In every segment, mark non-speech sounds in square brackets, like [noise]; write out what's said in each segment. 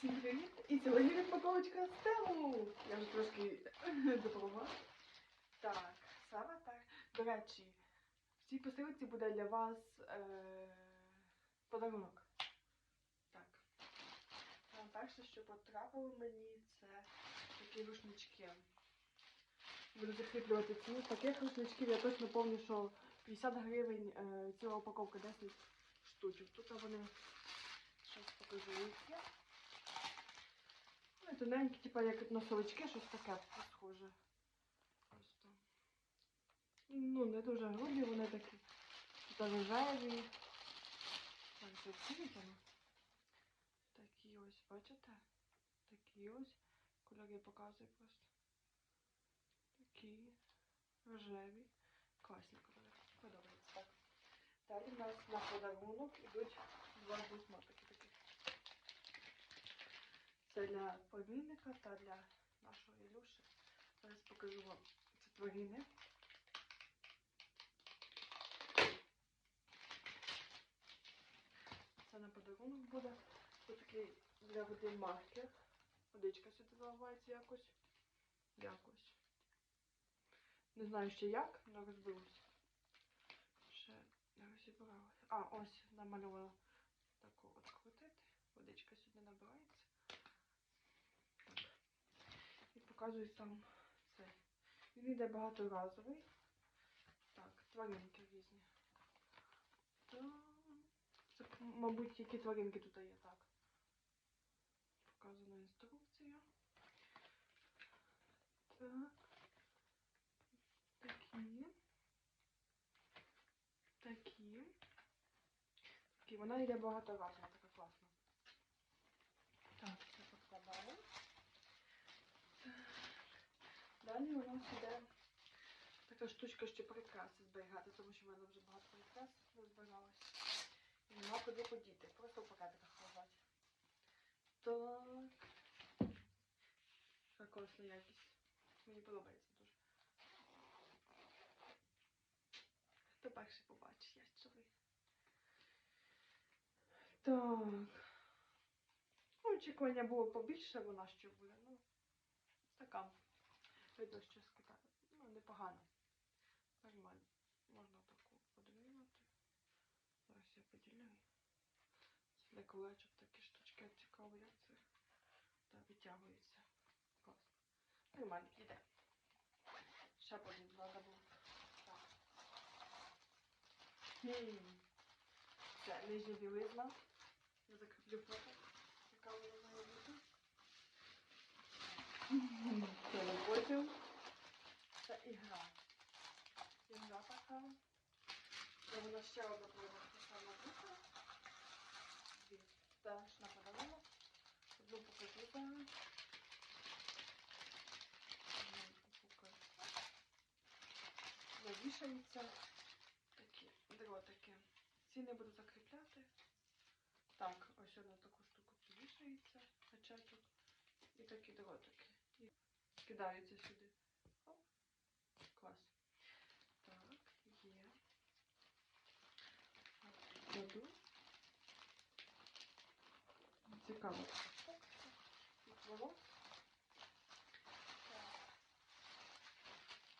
Всім привіт! І сьогодні розпаковочка з тему. Я вже трошки [laughs] допомогла. Так, саме так. До речі, в цій посилці буде для вас е- подарунок. Так. А перше, що потрапило мені, це такі рушнички. Буду закріплювати ціну таких рушничків. Я точно пам'ятаю, що 50 гривень е, ціла упаковка 10 штучок. Тут вони щось покажу Ну, тоненькі, типа як носовички, щось таке схоже. Просто. Ну, не дуже грубі, вони такі. Тут. Так, витягну. Такі ось, бачите? Такі ось. Кольори показую просто. Такі рожеві. Класні кольори. Подобається так. Далі у нас на подарунок ідуть два такі. Це для племінника та для нашого Ілюші. Зараз покажу вам ці тварини. Це на подарунок буде. Ось такий для води маркер. Водичка сюди заливається якось. Якось. Не знаю ще як, але розберусь. Ще не розібралася. А, ось намалювала таку от крутити. Водичка сюди набирається. Так. І показую сам цей. Він йде багаторазовий. Так, тваринки різні. Це, мабуть, які тваринки тут є, так. Показана інструкція. Так. Такі. Такі. Такі. Вона йде багаторазова, така класна. Так, це покладаю. Так. Далі у нас іде така штучка, що прикраси зберігати, тому що в мене вже багато прикрас розбиралось. І нема куди подіти. Просто в пакетиках лежать. Так. Така класна якість. Мені подобається дуже. Хто перший побачить, я що ви. Так. Ну, очікування було побільше, вона ще буде. Ну, така. Видно, що з Китаю. Ну, непогано. Нормально. Можна таку подвинути. Зараз я поділю. Для колечок такі штучки цікаво, як це та витягується. Класно. Нормально, йде. Ще потім треба було. Так. Це нижня білизна. Я закріплю фото. Яка вона має бути. Це не потім. Це ігра. Така. Це вона ще одна повинна сама бути. Теж на подарунок. Одну покажу. Одну. Завішаються такі дротики. Ці не буду закріпляти. Так, ось на таку штуку повішається гачечок. І такі дротики. І кидаються сюди. Оп. Клас. Так, є. От, Кладу. Цікаво.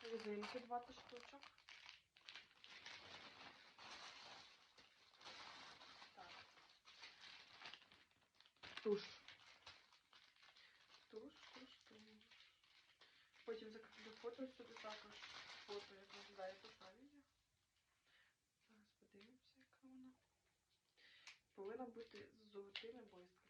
Резинки 20 штучок. Туш. Туш, туш, туш. Потім закріплю фото сюди також. Фото, як туша відео. Зараз подивимося, яка вона. Повинна бути з золотими блискавками.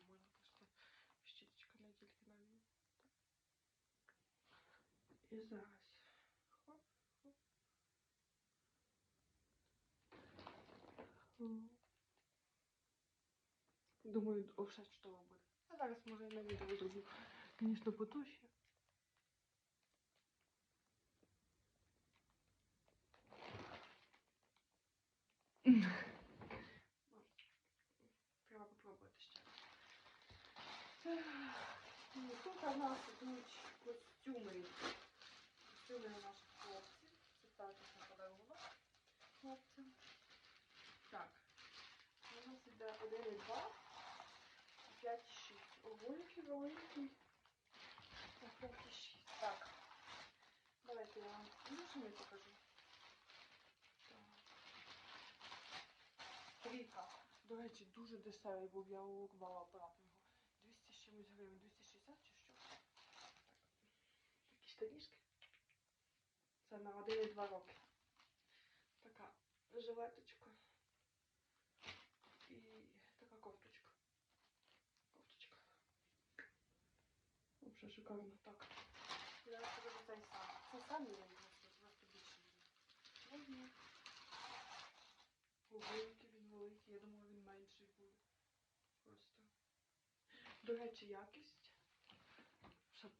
І зараз. Думаю, все чудово буде. А зараз може і на відео зроблю. Звісно, потужче. Треба попробувати ще. Ну, тут у нас ідуть костюми. Костюми наших хлопців. Це також подарунок хлопцям. Так. У нас іде 1 і 2. 5 і 6. Ого, який великий. На 5 і 6. Так. Давайте я вам іншими покажу. Трійка. До речі, дуже дешевий був, я урвала апарат його. 200 з чимось гривень, 260 чи що? Так. Такі штанішки. Це на 1 і 2 роки. Така жилеточка. І така кофточка. Кофточка. Вообще шикарно. Так. Я покажу цей сам. Це самі я просто, більше. Ого, який він великий. Я думала, він менший буде. Просто. До речі, якість. Щоб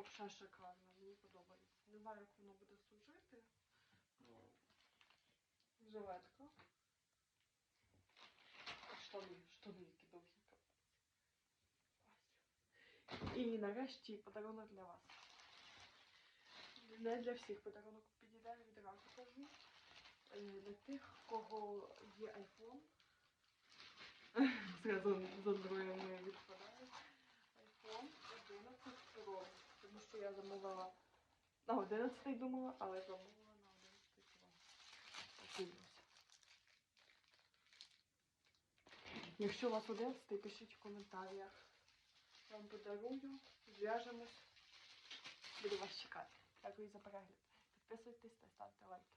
взагалі шикарно. Мені подобається. Не знаю, як воно буде служити. Ну, жилетка. Штани, штани, які довгі. І нарешті подарунок для вас. Не для всіх подарунок підійде, відразу кажу. Е, Для тих, кого є iPhone. [laughs] Зразу з Android не відпадає. iPhone 11 Pro. Тому що я замовила на 11 думала, але замовила на 11 Pro. Якщо у вас 11, пишіть в коментарях. Вам подарую, зв'яжемось. Буду вас чекати. Дякую за перегляд. Підписуйтесь та ставте лайки.